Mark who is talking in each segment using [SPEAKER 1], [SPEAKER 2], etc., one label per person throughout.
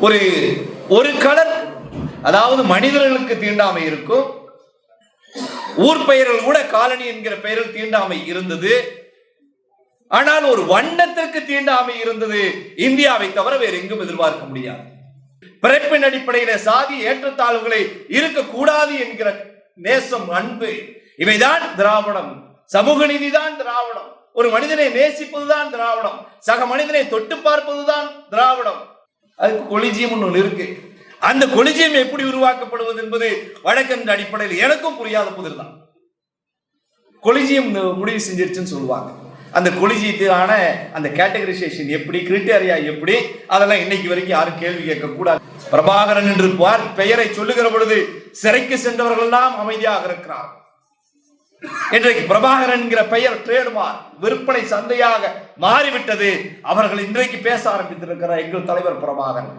[SPEAKER 1] ஒரு ஒரு கலர் அதாவது மனிதர்களுக்கு தீண்டாமை இருக்கும். ஊர் பெயர்கள் கூட காலனி என்கிற பெயரில் தீண்டாமை இருந்தது. ஆனால் ஒரு வண்ணத்திற்கு தீண்டாமை இருந்தது. இந்தியாவை தவிர வேறு எங்கும் எதிர்பார்க்க முடியாது. பிறப்பின் அடிப்படையில சாதி ஏற்றத்தாழ்வுகளை இருக்கக்கூடாது என்கிற நேசம் அன்பு. இவைதான் திராவிடம். சமூக நீதிதான் திராவிடம். ஒரு மனிதனை நேசிப்பதுதான் திராவிடம். சக மனிதனை தொட்டு பார்ப்பதுதான் திராவிடம். அதுக்கு கொலிஜியம் ஒன்று இருக்கு. அந்த கொலிஜியம் எப்படி உருவாக்கப்படுவது என்பது வழக்கின் அடிப்படையில் எனக்கும் புரியாத புதிர் தான் கொலிஜியம் முடிவு செஞ்சிருச்சுன்னு சொல்லுவாங்க. அந்த கொலிஜியத்திலான அந்த கேட்டகரைசேஷன் எப்படி கிரிட்டேரியா எப்படி அதெல்லாம் இன்னைக்கு வரைக்கும் யாரும் கேள்வி கேட்கக்கூடாது. பிரபாகரன் என்று பார் பெயரை சொல்லுகிற பொழுது சிறைக்கு சென்றவர்கள் எல்லாம் அமைதியாக இருக்கிறார்கள். இன்றைக்கு பிரபாகரன் என்கிற பெயர் ட்ரேடுமார் விற்பனை சந்தையாக மாறிவிட்டது. அவர்கள் இன்றைக்கு பேச ஆரம்பித்திருக்கிறார் எங்கள் தலைவர் பிரபாகரன்.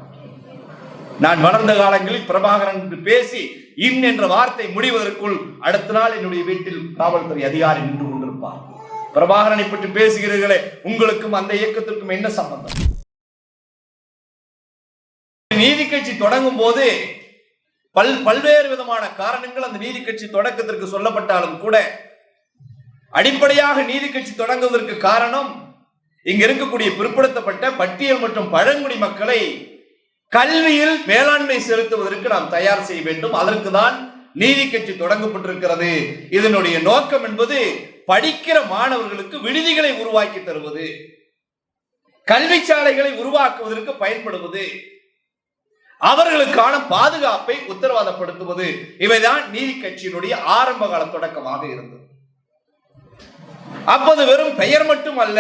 [SPEAKER 1] நான் வளர்ந்த காலங்களில் பிரபாகரன் என்று பேசி இன் என்ற வார்த்தை முடிவதற்குள் அடுத்த நாள் என்னுடைய வீட்டில் காவல்துறை அதிகாரி நின்று கொண்டிருப்பார். பிரபாகரனை பற்றி பேசுகிறீர்களே உங்களுக்கும் அந்த இயக்கத்திற்கும் என்ன சம்பந்தம்? நீதி கட்சி தொடங்கும் போது பல் பல்வேறு விதமான காரணங்கள் அந்த நீதி கட்சி தொடக்கத்திற்கு சொல்லப்பட்டாலும் கூட அடிப்படையாக நீதி கட்சி தொடங்குவதற்கு காரணம் இங்க இருக்கக்கூடிய பிற்படுத்தப்பட்ட பட்டியல் மற்றும் பழங்குடி மக்களை கல்வியில் மேலாண்மை செலுத்துவதற்கு நாம் தயார் செய்ய வேண்டும். அதற்கு தான் நீதி கட்சி தொடங்கப்பட்டிருக்கிறது. இதனுடைய நோக்கம் என்பது படிக்கிற மாணவர்களுக்கு விடுதிகளை உருவாக்கி தருவது கல்வி சாலைகளை உருவாக்குவதற்கு பயன்படுவது. அவர்களுக்கான பாதுகாப்பை உத்தரவாதப்படுத்துவது இவைதான் நீதி கட்சியினுடைய ஆரம்ப கால தொடக்கமாக இருந்தது. அப்போது வெறும் பெயர் மட்டும் அல்ல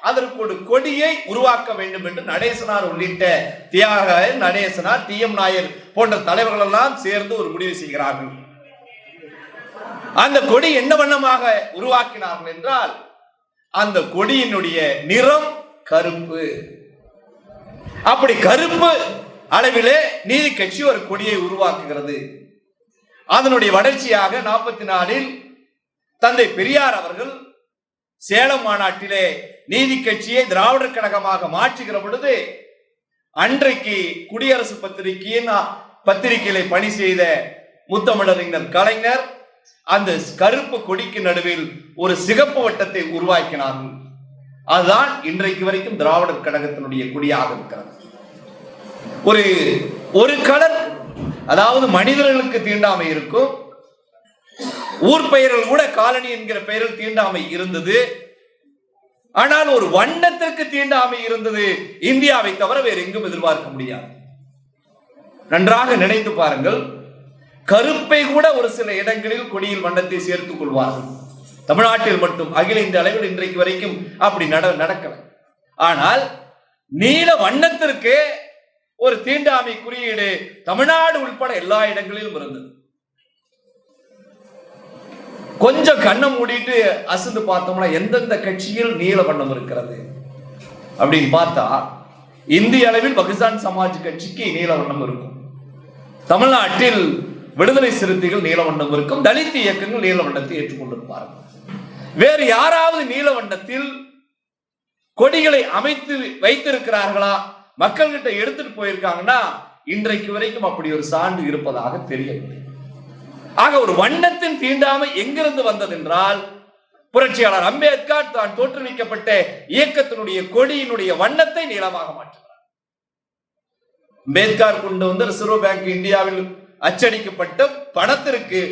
[SPEAKER 1] அதற்கு ஒரு கொடியை உருவாக்க வேண்டும் என்று நடேசனார் உள்ளிட்ட தியாக நடேசனார் டி. எம். நாயர் போன்ற தலைவர்கள் எல்லாம் சேர்ந்து ஒரு முடிவு செய்கிறார்கள். அந்த கொடி என்ன வண்ணமாக உருவாக்கினார்கள் என்றால் அந்த கொடியினுடைய நிறம் கருப்பு. அப்படி கருப்பு அளவிலே நீதி கட்சி ஒரு கொடியை உருவாக்குகிறது. அதனுடைய வளர்ச்சியாக நாற்பத்தி நாலில் தந்தை பெரியார் அவர்கள் சேலம் மாநாட்டிலே நீதி கட்சியை திராவிடர் கழகமாக மாற்றுகிற பொழுது அன்றைக்கு குடியரசு பத்திரிகையின் பத்திரிகையில பணி செய்த முத்தமிழறிஞர் கலைஞர் அந்த கருப்பு கொடிக்கு நடுவில் ஒரு சிகப்பு வட்டத்தை உருவாக்கினார்கள். அதுதான் இன்றைக்கு வரைக்கும் திராவிடர் கழகத்தினுடைய கொடியாக இருக்கிறது. ஒரு ஒரு கலர் அதாவது மனிதர்களுக்கு தீண்டாமை இருக்கும். ஊர் பெயர்கள் கூட காலனி என்கிற பெயரில் தீண்டாமை இருந்தது. ஆனால் ஒரு வண்ணத்திற்கு தீண்டாமை இருந்தது. இந்தியாவை தவிர வேறு எங்கும் எதிர்பார்க்க முடியாது. நன்றாக நினைத்து பாருங்கள். கருப்பை கூட ஒரு சில இடங்களில் கொடியில் வண்ணத்தை சேர்த்துக் கொள்வார்கள். தமிழ்நாட்டில் மட்டும் அகில இந்த அளவில் இன்றைக்கு வரைக்கும் அப்படி நட நடக்கல. ஆனால் நீல வண்ணத்திற்கு ஒரு தீண்டாமை குறியீடு தமிழ்நாடு உள்பட எல்லா இடங்களிலும் இருந்தது. கொஞ்சம் கண்ணை மூடிட்டு அசந்து பார்த்தோம்னா எந்தெந்த கட்சியில் நீல வண்ணம் இருக்கிறது அப்படின்னு பார்த்தா இந்திய அளவில் பகிஸ்தான் சமாஜ் கட்சிக்கு நீல வண்ணம் இருக்கும். தமிழ்நாட்டில் விடுதலை சிறுத்தைகள் நீல வண்ணம் இருக்கும். தலித் இயக்கங்கள் நீல வண்ணத்தை ஏற்றுக்கொண்டிருப்பார்கள். வேறு யாராவது நீல வண்ணத்தில் கொடிகளை அமைத்து வைத்திருக்கிறார்களா? மக்கள்கிட்ட எடுத்துட்டு போயிருக்காங்கன்னா இன்றைக்கு வரைக்கும் அப்படி ஒரு சான்று இருப்பதாக தெரியவில்லை. ஆக ஒரு வண்ணத்தின் தீண்டாமை எங்கிருந்து வந்தது என்றால் புரட்சியாளர் அம்பேத்கர் தான் தோற்றுவிக்கப்பட்ட இயக்கத்தினுடைய கொடியினுடைய வண்ணத்தை நீளமாக மாற்றுகிறார். அம்பேத்கர் கொண்டு வந்து ரிசர்வ் பேங்க் இந்தியாவில் அச்சடிக்கப்பட்ட பணத்திற்கு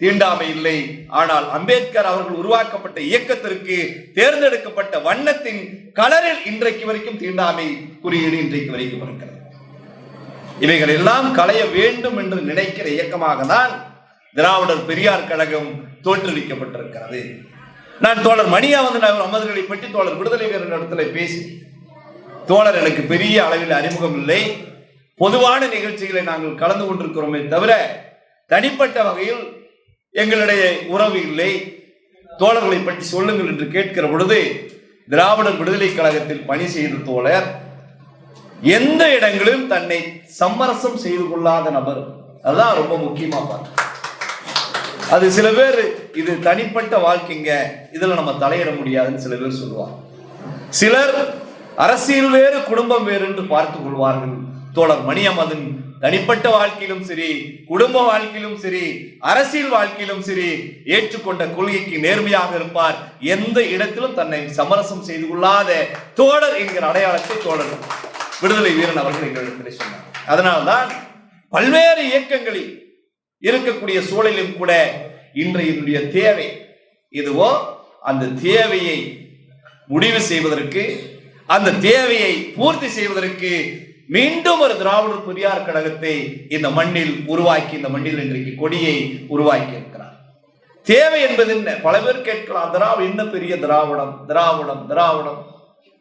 [SPEAKER 1] தீண்டாமை இல்லை. ஆனால் அம்பேத்கர் அவர்கள் உருவாக்கப்பட்ட இயக்கத்திற்கு தேர்ந்தெடுக்கப்பட்ட வண்ணத்தின் கலரில் இன்றைக்கு வரைக்கும் தீண்டாமை குறியீடு இன்றைக்கு வரைக்கும் இருக்கிறது. இவைகள் எல்லாம் களைய வேண்டும் என்று நினைக்கிற இயக்கமாக தான் திராவிடர் பெரியார் கழகம் தோற்றுவிக்கப்பட்டிருக்கிறது. நான் தோழர் மணியா வந்து அமர்களை பற்றி தோழர் விடுதலை வீரர் இடத்துல பேசி தோழர் எனக்கு பெரிய அளவில் அறிமுகம் இல்லை. பொதுவான நிகழ்ச்சிகளை நாங்கள் கலந்து கொண்டிருக்கிறோமே தவிர தனிப்பட்ட வகையில் எங்களுடைய உறவு இல்லை. தோழர்களை பற்றி சொல்லுங்கள் என்று கேட்கிற பொழுது திராவிடர் விடுதலை கழகத்தில் பணி செய்த தோழர் எந்த இடங்களிலும் தன்னை சமரசம் செய்து கொள்ளாத நபர். அதுதான் ரொம்ப முக்கியமா பார்க்க அது சில பேர் இது தனிப்பட்ட வாழ்க்கைங்க இதுல நம்ம தலையிட முடியாதுன்னு சில பேர் சொல்லுவாங்க. சிலர் அரசியல் வேறு குடும்பம் வேறு என்று பார்த்துக் கொள்வார்கள். தோழர் மணியமதன் தனிப்பட்ட வாழ்க்கையிலும் சரி குடும்ப வாழ்க்கையிலும் சரி அரசியல் வாழ்க்கையிலும் சரி ஏற்றுக்கொண்ட கொள்கைக்கு நேர்மையாக இருப்பார். எந்த இடத்திலும் தன்னை சமரசம் செய்து கொள்ளாத தோழர் என்கிற அடையாளத்தை தோழர் விடுதலை வீரன் அவர்கள் எங்களிடத்தில் சொன்னார். அதனால்தான் பல்வேறு இயக்கங்களில் இருக்கக்கூடிய சூழலிலும் கூட இன்றைய தேவை இதுவோ அந்த தேவையை முடிவு செய்வதற்கு அந்த தேவையை பூர்த்தி செய்வதற்கு மீண்டும் ஒரு திராவிடர் பெரியார் கழகத்தை இந்த மண்ணில் உருவாக்கி இந்த மண்ணில் இன்றைக்கு கொடியை உருவாக்கி இருக்கிறார். தேவை என்பது என்ன? பல பேர் கேட்கலாம் திராவிடம் என்ன பெரிய திராவிடம்? திராவிடம் திராவிடம்.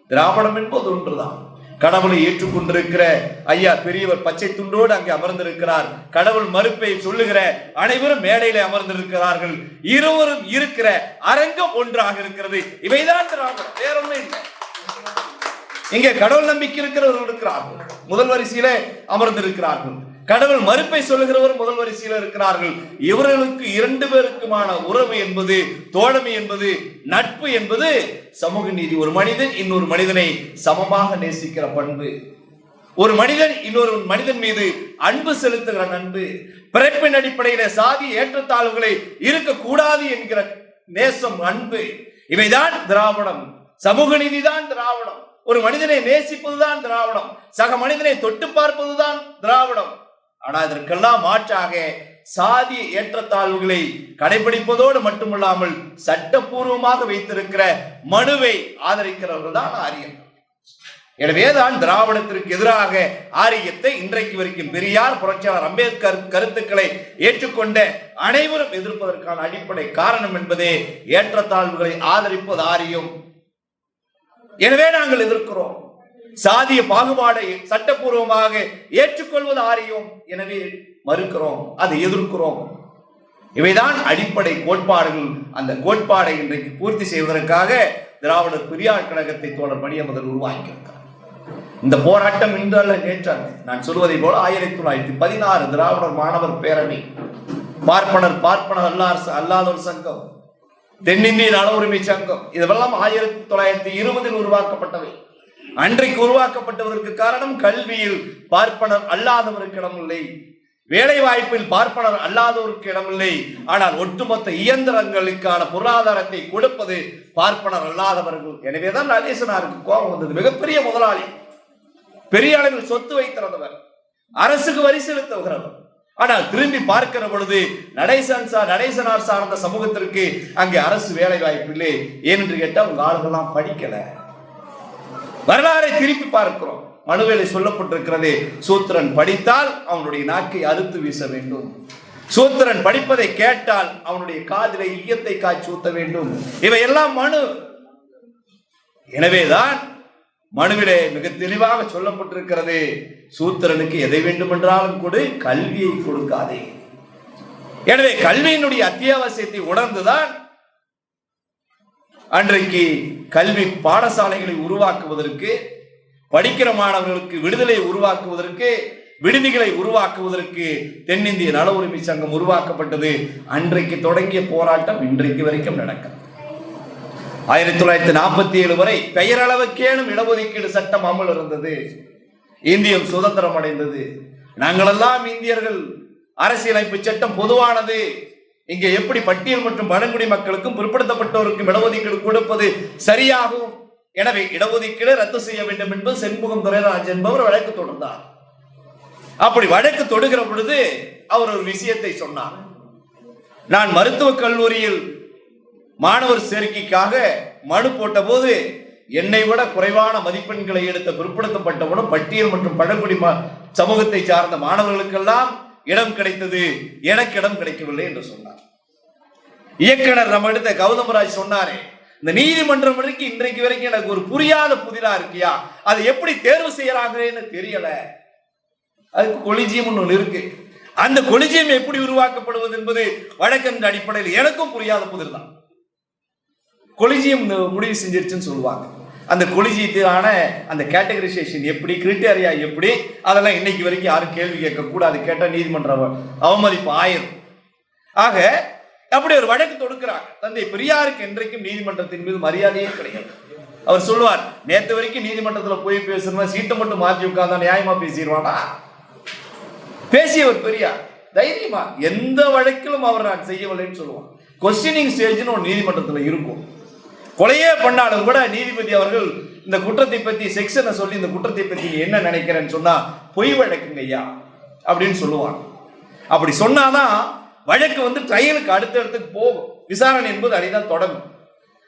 [SPEAKER 1] திராவிடம் என்பது ஒன்றுதான். கடவுளை ஏற்றுக்கொண்டிருக்கிற ஐயா பெரியவர் பச்சை துண்டோடு அங்கே அமர்ந்திருக்கிறார். கடவுள் மறுப்பை சொல்லுகிற அனைவரும் மேடையில அமர்ந்திருக்கிறார்கள். இருவரும் இருக்கிற அரங்கம் ஒன்றாக இருக்கிறது. இவைதான் திராவிடம். வேறொன்னும் இல்லை. இங்கே கடவுள் நம்பிக்கை இருக்கிறவர்கள் இருக்கிறார்கள். முதல் வரிசையில அமர்ந்திருக்கிறார்கள். கடவுள் மறுப்பை சொல்லுகிறவர் முதல் வரிசையில இருக்கிறார்கள். இவர்களுக்கு இரண்டு பேருக்குமான உறவு என்பது தோழமை என்பது நட்பு என்பது சமூக நீதி. ஒரு மனிதன் இன்னொரு மனிதனை சமமாக நேசிக்கிற பண்பு. ஒரு மனிதன் இன்னொரு மனிதன் மீது அன்பு செலுத்துகிற நண்பு. பிறப்பின் அடிப்படையில சாதி ஏற்றத்தாழ்வுகளை இருக்கக்கூடாது என்கிற நேசம் அன்பு. இவைதான் திராவிடம். சமூக நீதிதான் திராவிடம். ஒரு மனிதனை நேசிப்பதுதான் திராவிடம். சக மனிதனை தொட்டு பார்ப்பதுதான் திராவிடம். ஆனால் இதற்கெல்லாம் மாற்றாக சாதி ஏற்றத்தாழ்வுகளை கடைபிடிப்பதோடு மட்டுமல்லாமல் சட்டப்பூர்வமாக வைத்திருக்கிற மனுவை ஆதரிக்கிறவர்கள் தான் ஆரியன் எனவேதான் திராவிடத்திற்கு எதிராக ஆரியத்தை இன்றைக்கு வரைக்கும் பெரியார் புரட்சியாளர் அம்பேத்கர் கருத்துக்களை ஏற்றுக்கொண்ட அனைவரும் எதிர்ப்பதற்கான அடிப்படை காரணம் என்பதே ஏற்றத்தாழ்வுகளை ஆதரிப்பது ஆரியம். எனவே நாங்கள் எதிர்க்கிறோம். சாதிய பாகுபாடை சட்டப்பூர்வமாக ஏற்றுக்கொள்வது ஆரியம் எனவே மறுக்கிறோம் அதை எதிர்க்கிறோம். இவைதான் அடிப்படை கோட்பாடுகள். அந்த கோட்பாடை இன்றைக்கு பூர்த்தி செய்வதற்காக திராவிடர் பெரியார் கழகத்தை தோழர் பணியமுதல் உருவாக்கியிருக்கிறார். இந்த போராட்டம் இன்றல்ல நேற்று நான் சொல்வதை போல ஆயிரத்தி தொள்ளாயிரத்தி பதினாறு திராவிடர் மாணவர் பேரணி பார்ப்பனர் பார்ப்பனர் அல்லார் அல்லாதோர் சங்கம் தென்னிந்திய நல உரிமை சங்கம். இதெல்லாம் ஆயிரத்தி தொள்ளாயிரத்தி இருபதில் உருவாக்கப்பட்டவை. அன்றைக்கு உருவாக்கப்பட்டதற்கு காரணம் கல்வியில் பார்ப்பனர் அல்லாதவருக்கு இடமில்லை. வேலை வாய்ப்பில் பார்ப்பனர் அல்லாதவருக்கு இடமில்லை. ஆனால் ஒட்டுமொத்த இயந்திரங்களுக்கான பொருளாதாரத்தை கொடுப்பது பார்ப்பனர் அல்லாதவர்கள். எனவேதான் நடேசனாருக்கு கோபம் வந்தது. மிகப்பெரிய முதலாளி. பெரிய அளவில் சொத்து வைத்திருந்தவர். அரசுக்கு வரி செலுத்துகிறவர் ஆனால் திரும்பி பார்க்கிற பொழுது நடேசன் சார் நடேசனார் சார்ந்த சமூகத்திற்கு அங்கே அரசு வேலை வாய்ப்பு இல்லை. ஏனென்று கேட்டால் உங்க ஆளுகள்லாம் படிக்கல. வரலாறை திருப்பி பார்க்கிறோம். மனுவேலை சொல்லப்பட்டிருக்கிறது சூத்திரன் படித்தால் அவனுடைய நாக்கை அறுத்து வீச வேண்டும். சூத்திரன் படிப்பதை கேட்டால் அவனுடைய காதிலை ஈயத்தை காய்ச்சூத்த வேண்டும். இவையெல்லாம் மனு. எனவேதான் மனுவிலே மிக தெளிவாக சொல்லப்பட்டிருக்கிறது. சூத்திரனுக்கு எதை வேண்டுமென்றாலும் கொடு கல்வியை கொடுக்காதே. எனவே கல்வியினுடைய அத்தியாவசியத்தை உணர்ந்துதான் அன்றைக்கு கல்வி பாடசாலைகளை உருவாக்குவதற்கு படிக்கிற மாணவர்களுக்கு விடுதலை உருவாக்குவதற்கு விடுதிகளை உருவாக்குவதற்கு தென்னிந்திய நல உரிமை சங்கம் உருவாக்கப்பட்டது. அன்றைக்கு தொடங்கிய போராட்டம் இன்றைக்கு வரைக்கும் நடக்கிறது. ஆயிரத்தி தொள்ளாயிரத்தி நாற்பத்தி ஏழு வரை பெயரளவுக்கேனும் இடஒதுக்கீடு சட்டம் அமல் இருந்தது. இந்தியம் சுதந்திரம் அடைந்தது. நாங்களெல்லாம் இந்தியர்கள் அரசியலமைப்பு சட்டம் பொதுவானது. இங்கே எப்படி பட்டியல் மற்றும் பழங்குடி மக்களுக்கும் பிற்படுத்தப்பட்டோருக்கும் இடஒதுக்கீடு கொடுப்பது சரியாகும்? எனவே இடஒதுக்கீடு ரத்து செய்ய வேண்டும் என்பது செண்முகம் துரைராஜ் என்பவர் வழக்கு தொடர்ந்தார் அப்படி வழக்கு தொடுகிற பொழுது அவர் ஒரு விஷயத்தை சொன்னார். நான் மருத்துவக் கல்லூரியில் மாணவர் சேர்க்கைக்காக மனு போட்டபோது என்னை விட குறைவான மதிப்பெண்களை எடுத்த பிற்படுத்தப்பட்டவுடன் பட்டியல் மற்றும் பழங்குடி ம- சமூகத்தை சார்ந்த மாணவர்களுக்கெல்லாம் இடம் கிடைத்தது. எனக்கு இடம் கிடைக்கவில்லை என்று சொன்னார். இயக்குனர் நம்ம எடுத்த கௌதமராஜ் சொன்னாரே இந்த நீதிமன்றம் வரைக்கும் இன்றைக்கு வரைக்கும் எனக்கு ஒரு புரியாத புதிரா இருக்கியா? அதை எப்படி தேர்வு செய்யறாங்கன்னு தெரியல. அதுக்கு கொலிஜியம் ஒன்று இருக்கு. அந்த கொலிஜியம் எப்படி உருவாக்கப்படுவது என்பது வழக்கின் அடிப்படையில் எனக்கும் புரியாத புதிர் தான். கொலிஜியம் முடிவு செஞ்சிருச்சுன்னு சொல்லுவாங்க. அந்த கொலிஜியத்துக்கான அந்த கேட்டகரைசேஷன் எப்படி கிரிட்டேரியா எப்படி அதெல்லாம் இன்னைக்கு வரைக்கும் யாரும் கேள்வி கேட்கக்கூடாது. கேட்டால் நீதிமன்றம் அவமதிப்பு ஆயிரும். ஆக அப்படி ஒரு வழக்கு தொடுக்கிறாங்க. தந்தை பெரியாருக்கு என்றைக்கும் நீதிமன்றத்தின் மீது மரியாதையே கிடையாது. அவர் சொல்லுவார் நேற்று வரைக்கும் நீதிமன்றத்தில் போய் பேசணும்னா சீட்டை மட்டும் மாற்றி உட்கார்ந்தா நியாயமா பேசிடுவானா? பேசியவர் பெரியார் தைரியமா எந்த வழக்கிலும் அவர் நான் செய்யவில்லைன்னு சொல்லுவான் கொஸ்டினிங் ஸ்டேஜ்னு ஒரு நீதிமன்றத்தில் இருக்கும். கொலையே பண்ணாலும் கூட நீதிபதி அவர்கள் இந்த குற்றத்தை பத்தி செக்ஷனை சொல்லி இந்த குற்றத்தை பத்தி என்ன நினைக்கிறேன்னு சொன்னா பொய் வழக்குங்க ஐயா அப்படின்னு சொல்லுவாங்க. அப்படி சொன்னாதான் வழக்கு வந்து ட்ரையலுக்கு அடுத்தடுத்துக்கு போகும். விசாரணை என்பது அதைதான் தொடங்கும்.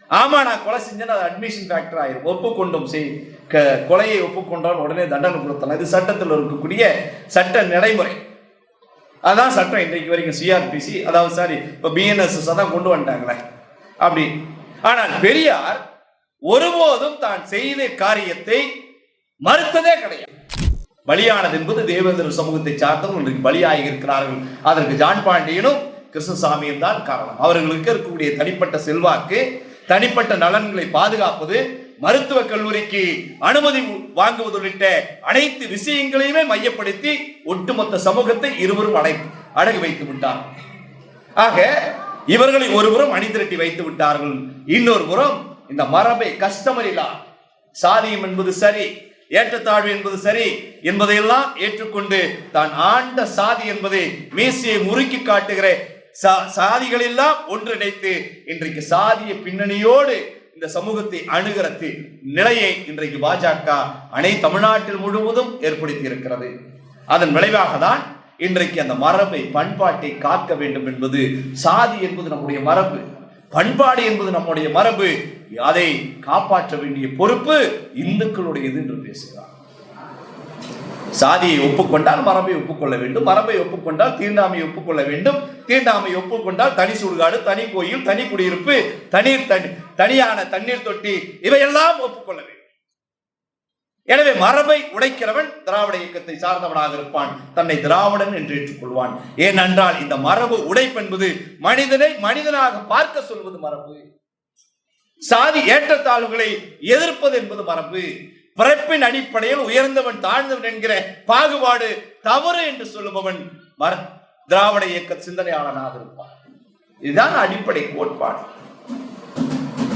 [SPEAKER 1] ஆமா நான் கொலை செஞ்சேன்னு அது அட்மிஷன் ஃபேக்டர் ஆயிரும். ஒப்புக்கொண்டோம் செய் க- கொலையை ஒப்புக்கொண்டால் உடனே தண்டனை கொடுத்தலாம். இது சட்டத்தில் இருக்கக்கூடிய சட்ட நடைமுறை. அதான் சட்டம் இன்றைக்கு வரைக்கும் சிஆர்பிசி அதாவது சாரி இப்போ பிஎன்எஸ்எஸ் தான் கொண்டு வந்துட்டாங்களே. அப்படி ஆனால் பெரியார் ஒருபோதும் தான் செய்த காரியத்தை மறுத்ததே கிடையாது. பலியானது என்பது தேவேந்திர சமூகத்தை சார்ந்தவர்கள் இன்றைக்கு பலியாகி இருக்கிறார்கள். அதற்கு ஜான் பாண்டியனும் கிருஷ்ணசாமியும் தான் காரணம். அவர்களுக்கு இருக்கக்கூடிய தனிப்பட்ட செல்வாக்கு தனிப்பட்ட நலன்களை பாதுகாப்பது மருத்துவக் கல்லூரிக்கு அனுமதி வாங்குவது உள்ளிட்ட அனைத்து விஷயங்களையுமே மையப்படுத்தி ஒட்டுமொத்த சமூகத்தை இருவரும் அடை அடகு வைத்து விட்டார் ஆக இவர்களை ஒருபுறம் அணிதிரட்டி வைத்து விட்டார்கள் இன்னொரு புறம் இந்த மரபை கஸ்டமரிலா. சாதியம் என்பது சரி ஏற்றத்தாழ்வு என்பது சரி என்பதையெல்லாம் ஏற்றுக்கொண்டு தான் ஆண்ட சாதி என்பதை மீசையை முறுக்கி காட்டுகிற சா- சாதிகளெல்லாம் ஒன்றிணைத்து இன்றைக்கு சாதிய பின்னணியோடு இந்த சமூகத்தை அணுகிற நிலையை இன்றைக்கு பாஜக அனை தமிழ்நாட்டில் முழுவதும் ஏற்படுத்தி இருக்கிறது. அதன் விளைவாக தான் இன்றைக்கு அந்த மரபை பண்பாட்டை காக்க வேண்டும் என்பது சாதி என்பது நம்முடைய மரபு. பண்பாடு என்பது நம்முடைய மரபு. அதை காப்பாற்ற வேண்டிய பொறுப்பு இந்துக்களுடையது என்று பேசுகிறார். சாதியை ஒப்புக்கொண்டால் மரபை ஒப்புக்கொள்ள வேண்டும். மரபை ஒப்புக்கொண்டால் தீண்டாமையை ஒப்புக்கொள்ள வேண்டும். தீண்டாமை ஒப்புக்கொண்டால் தனி சுடுகாடு தனி கோயில் தனி குடியிருப்பு தனி தனியான தண்ணீர் தொட்டி இவையெல்லாம் ஒப்புக்கொள்ள வேண்டும். எனவே மரபை உடைக்கிறவன் திராவிட இயக்கத்தை சார்ந்தவனாக இருப்பான் தன்னை திராவிடன் என்று ஏற்றுக்கொள்வான். ஏனென்றால் இந்த மரபு உடைப்பென்பது மனிதனை மனிதனாக பார்க்க சொல்வது மரபு. சாதி ஏற்றத்தாழ்வுகளை எதிர்ப்பது என்பது மரபு. பிறப்பின் அடிப்படையில் உயர்ந்தவன் தாழ்ந்தவன் என்கிற பாகுபாடு தவறு என்று சொல்லுபவன் திராவிட இயக்க சிந்தனையாளனாக இருப்பான். இதுதான் அடிப்படை கோட்பாடு.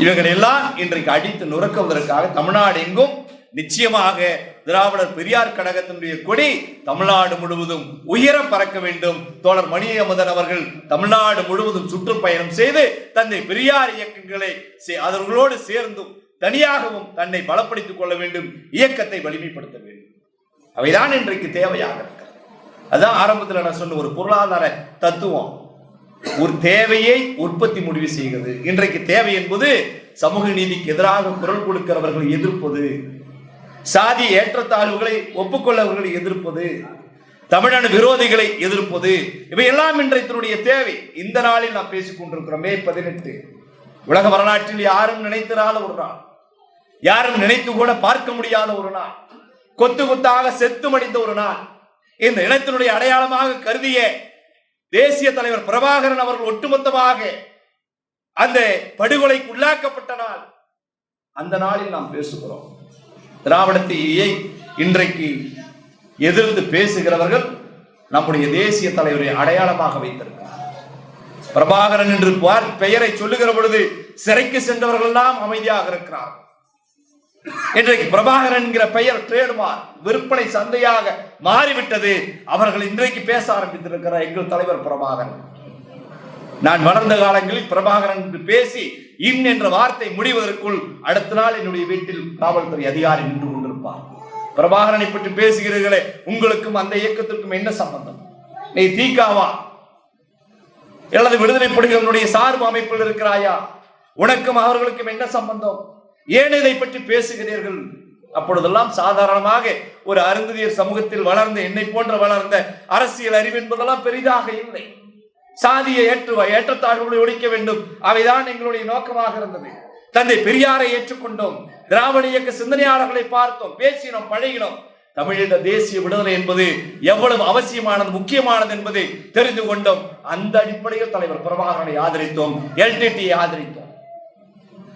[SPEAKER 1] இவர்கள் எல்லாம் இன்றைக்கு அடித்து நுறக்குவதற்காக தமிழ்நாடு எங்கும் நிச்சயமாக திராவிடர் பெரியார் கழகத்தினுடைய கொடி தமிழ்நாடு முழுவதும் உயர பறக்க வேண்டும். தோழர் மணி அமுதன் அவர்கள் தமிழ்நாடு முழுவதும் சுற்றுப்பயணம் செய்து தந்தை பெரியார் இயக்கங்களை அவர்களோடு சேர்ந்தும் தனியாகவும் தன்னை பலப்படுத்திக் கொள்ள வேண்டும் இயக்கத்தை வலிமைப்படுத்த வேண்டும். அவைதான் இன்றைக்கு தேவையாக இருக்கிறது அதான் ஆரம்பத்தில் நான் சொன்ன ஒரு பொருளாதார தத்துவம். ஒரு தேவையை உற்பத்தி முடிவு செய்கிறது. இன்றைக்கு தேவை என்பது சமூக நீதிக்கு எதிராக குரல் கொடுக்கிறவர்களை எதிர்ப்பது. சாதி ஏற்றத்தாழ்வுகளை ஒப்புக்கொள்ளவர்களை எதிர்ப்பது தமிழன விரோதிகளை எதிர்ப்பது இவையெல்லாம் இன்றைய தேவை. இந்த நாளில் நாம் பேசிக் கொண்டிருக்கிறோம். மே பதினெட்டு. உலக வரலாற்றில் யாரும் நினைத்திராத ஒரு நாள். யாரும் நினைத்து கூட பார்க்க முடியாத ஒரு நாள். கொத்து கொத்தாக செத்து மடிந்த ஒரு நாள். இந்த இனத்தினுடைய அடையாளமாக கருதிய தேசிய தலைவர் பிரபாகரன் அவர்கள் ஒட்டுமொத்தமாக அந்த படுகொலைக்கு உள்ளாக்கப்பட்ட நாள். அந்த நாளில் நாம் பேசுகிறோம். திராவிடத்தையே இன்றைக்கு எதிர்த்து பேசுகிறவர்கள் நம்முடைய தேசிய தலைவரை அடையாளமாக வைத்திருக்கிறார். பிரபாகரன் என்று பெயரை சொல்லுகிற பொழுது சிறைக்கு சென்றவர்கள் எல்லாம் அமைதியாக இருக்கிறார் இன்றைக்கு பிரபாகரன் என்கிற பெயர் ட்ரேடுமார் விற்பனை சந்தையாக மாறிவிட்டது. அவர்கள் இன்றைக்கு பேச ஆரம்பித்திருக்கிறார் எங்கள் தலைவர் பிரபாகரன். நான் வளர்ந்த காலங்களில் பிரபாகரன் என்று பேசி இன் என்ற வார்த்தை முடிவதற்குள் அடுத்த நாள் என்னுடைய வீட்டில் காவல்துறை அதிகாரி நின்று கொண்டிருப்பார். பிரபாகரனை பற்றி பேசுகிறீர்களே உங்களுக்கும் அந்த இயக்கத்திற்கும் என்ன சம்பந்தம்? நீ தீக்காவா அல்லது விடுதலை புலிகளுடைய சார்பு அமைப்பில் இருக்கிறாயா? உனக்கும் அவர்களுக்கும் என்ன சம்பந்தம்? ஏன் இதை பற்றி பேசுகிறீர்கள்? அப்பொழுதெல்லாம் சாதாரணமாக ஒரு அருந்ததியர் சமூகத்தில் வளர்ந்த என்னை போன்ற வளர்ந்த அரசியல் அறிவு என்பதெல்லாம் பெரிதாக இல்லை. சாதியை ஏற்றுவ ஏற்றத்தாழ்வுகளை ஒழிக்க வேண்டும். அவைதான் எங்களுடைய நோக்கமாக இருந்தது. தந்தை பெரியாரை ஏற்றுக்கொண்டோம். திராவிட இயக்க சிந்தனையாளர்களை பார்த்தோம். பேசினோம் பழகினோம். தமிழீழ தேசிய விடுதலை என்பது எவ்வளவு அவசியமானது முக்கியமானது என்பதை தெரிந்து கொண்டோம். அந்த அடிப்படையில் தலைவர் பிரபாகரனை ஆதரித்தோம். எல்டிடியை ஆதரித்தோம்.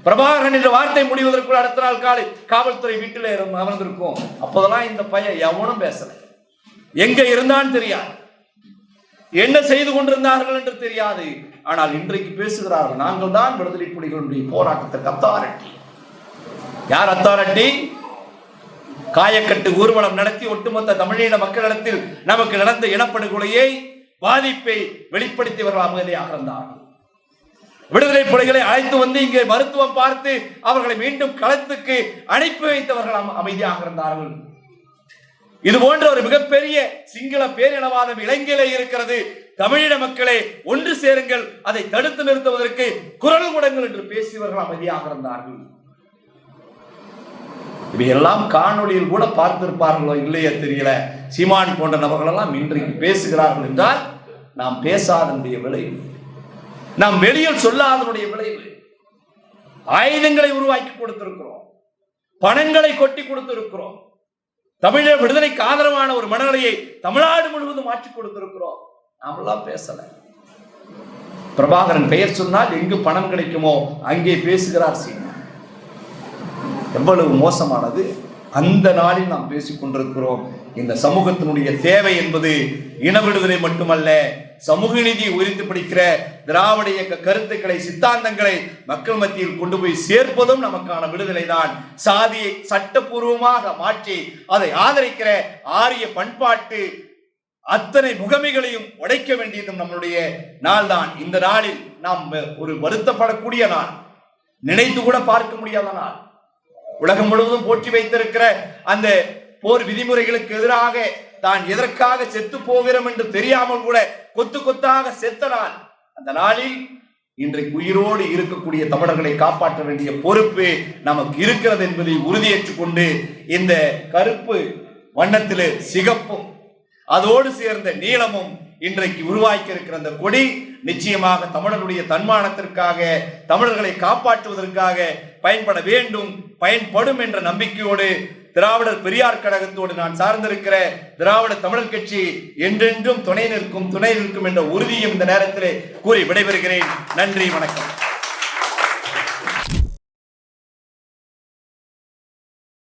[SPEAKER 1] பிரபாகரன் என்ற வார்த்தை முடிவதற்குள் அடுத்த நாள் காலை காவல்துறை வீட்டில் அமர்ந்திருக்கும். அப்போதெல்லாம் இந்த பையன் எவனும் பேசல. எங்க இருந்தான்னு தெரியாது. என்ன செய்து கொண்டிருந்தார்கள் என்று தெரியாது. ஆனால் இன்றைக்கு பேசுகிறார்கள் நாங்கள் தான் விடுதலை புலிகளுடைய போராட்டத்திற்கு அத்தாரட்டி. யார் அத்தாரட்டி? காயக்கட்டு ஊர்வலம் நடத்தி ஒட்டுமொத்த தமிழீழ மக்களிடத்தில் நமக்கு நடந்த இனப்படுகொலையை பாதிப்பை வெளிப்படுத்தியவர்கள் அமைதியாக இருந்தார்கள். விடுதலை புலிகளை அழைத்து வந்து இங்கே மருத்துவம் பார்த்து அவர்களை மீண்டும் களத்துக்கு அனுப்பி வைத்தவர்கள் அமைதியாக இருந்தார்கள். இது போன்ற ஒரு மிகப்பெரிய சிங்கள பேரினவாதம் இலங்கையிலே இருக்கிறது. தமிழின மக்களே ஒன்று சேருங்கள். அதை தடுத்து நிறுத்துவதற்கு குரல் முடங்கள் என்று பேசியவர்கள் அமைதியாக இருந்தார்கள். இவையெல்லாம் காணொளியில் கூட பார்த்திருப்பார்களோ இல்லையோ தெரியல. சீமான் போன்ற நபர்கள் எல்லாம் இன்றைக்கு பேசுகிறார்கள் என்றால் நாம் பேசாதனுடைய விளைவு. நாம் வெளியில் சொல்லாதனுடைய விளைவு. ஆயுதங்களை உருவாக்கி கொடுத்திருக்கிறோம். பணங்களை கொட்டி கொடுத்திருக்கிறோம். தமிழர் விடுதலைக்கு ஆதரவான ஒரு மனநிலையை தமிழ்நாடு முழுவதும் மாற்றி கொடுத்திருக்கிறோம். நாமெல்லாம் பேசல. பிரபாகரன் பெயர் சொன்னால் எங்கு பணம் கிடைக்குமோ அங்கே பேசுகிறார் சீனா எவ்வளவு மோசமானது. அந்த நாளில் நாம் பேசிக் கொண்டிருக்கிறோம். இந்த சமூகத்தினுடைய தேவை என்பது இன விடுதலை மட்டுமல்ல சமூக நீதி உரித்து பிடிக்கிற திராவிட இயக்க கருத்துக்களை சித்தாந்தங்களை மக்கள் மத்தியில் கொண்டு போய் சேர்ப்பதும் நமக்கான விடுதலை தான் சாதியை சட்டப்பூர்வமாக மாற்றி அதை ஆதரிக்கிற ஆரிய பண்பாட்டு அத்தனை முகமைகளையும் உடைக்க வேண்டியதும் நம்மளுடைய நாள் தான் இந்த நாளில் நாம் ஒரு வருத்தப்படக்கூடிய நாள். நினைத்து கூட பார்க்க முடியாத நாள். உலகம் முழுவதும் போற்றி வைத்திருக்கிற அந்த போர் விதிமுறைகளுக்கு எதிராக தான் எதற்காக செத்து போகிறோம் என்று தெரியாமல் கூட கொத்து கொத்தாக செத்த நாள் அந்த நாளில் இன்றைக்கு உயிரோடு இருக்கக்கூடிய தமிழர்களை காப்பாற்ற வேண்டிய பொறுப்பு நமக்கு இருக்கிறது என்பதை உறுதியேற்றுக் கொண்டு இந்த கருப்பு வண்ணத்திலே சிகப்பும் அதோடு சேர்ந்த நீளமும் இன்றைக்கு உருவாக்கி இருக்கிற அந்த கொடி நிச்சயமாக தமிழருடைய தன்மானத்திற்காக தமிழர்களை காப்பாற்றுவதற்காக பயன்பட வேண்டும் பயன்படும் என்ற நம்பிக்கையோடு திராவிடர் பெரியார் கழகத்தோடு நான் சார்ந்திருக்கிற திராவிட தமிழர் கட்சி என்றென்றும் துணை நிற்கும் துணை நிற்கும் என்ற உறுதியும் இந்த நேரத்திலே கூறி விடைபெறுகிறேன். நன்றி வணக்கம்.